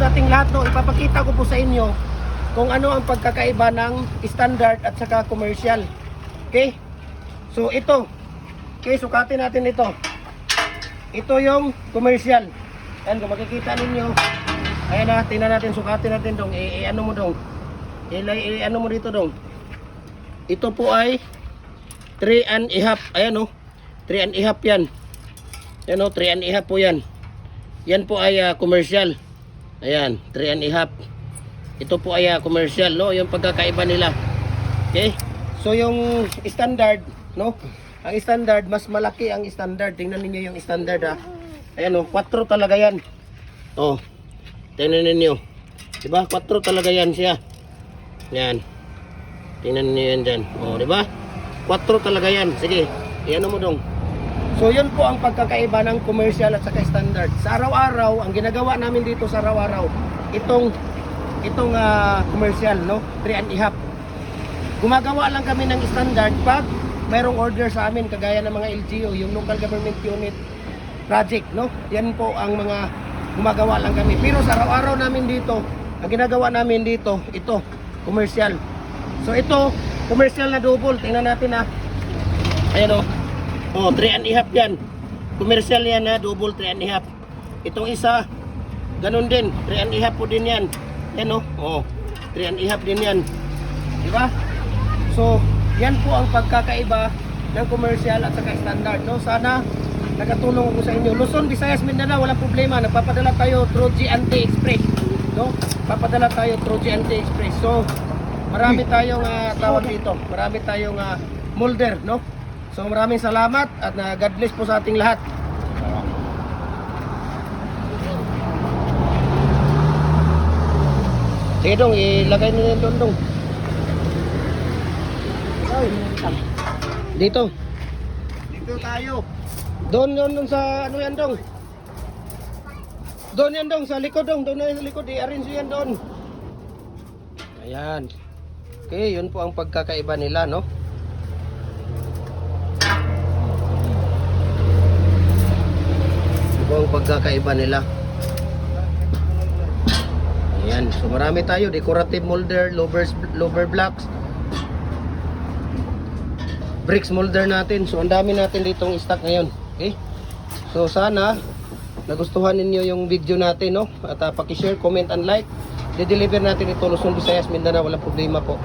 ating lahat, no, ipapakita ko po sa inyo kung ano ang pagkakaiba ng standard at saka commercial. Okay? So ito, okay, sukatin natin ito. Ito yung commercial. Yan, kung makikita ninyo, ayan na, tingnan natin, sukatin natin dong. I, i- ano mo dong? I, i- ano mo dito dong? Ito po ay 3 and a half. Ayan o. 3 and a half yan. Yan o, 3 and a half po yan. Yan po ay ah, commercial. Ayan, 3 and a half. Ito po ay ah, commercial, no? Yung pagkakaiba nila. Okay? So yung standard, no? Ang standard, mas malaki ang standard. Tingnan niyo yung standard, ha? Ayan o, 4 talaga yan. Oh. Tingnan niyo. Diba? 4 talaga yan siya. Yan. Tingnan niyo yan dyan. Oh, diba? 4 talaga yan. Sige, iyan mo dong. So yun po ang pagkakaiba ng commercial at saka standard. Sa araw-araw, ang ginagawa namin dito sa araw-araw, itong itong ah, commercial, no? 3 and a. Gumagawa lang kami ng standard pag mayroong order sa amin kagaya ng mga LGU, yung local government unit project, no? Yan po ang mga gumagawa lang kami. Pero sa araw-araw namin dito, ang ginagawa namin dito, ito, commercial. So ito, commercial na double. Tingnan natin ha. Ayan o. Oh, 3 and a half yan. Commercial yan na double 3 and a half. Itong isa, ganun din. 3 and a half po din yan. Yan o. Oh, 3 and a half din yan. Di ba? So, yan po ang pagkakaiba ng commercial at saka standard. No? Sana nakatulong ako sa inyo. Luzon, Visayas, Mindanao, walang problema. Nagpapadala tayo through GNT Express. No? Papadala tayo through GNT Express. So, marami tayong ah, tawag dito. Marami tayong ah, molder, no? So, maraming salamat at na God bless po sa ating lahat. Sige dong, ilagay nyo doon dong. Dito. Dito tayo. Doon doon doon sa ano yan dong. Doon yan dong sa likod dong, doon na yan sa likod, i-arrange yan doon. Ayan. Okay, yun po ang pagkakaiba nila, no? Yun po ang pagkakaiba nila. Ayan, so marami tayo, decorative molder, louvers, louver blocks, bricks molder natin. So ang dami natin ditong stock ngayon. Okay? So sana nagustuhan ninyo yung video natin, no? At uh, paki-share, comment and like. De-deliver natin ito Luzon, Visayas, Mindanao, walang problema po.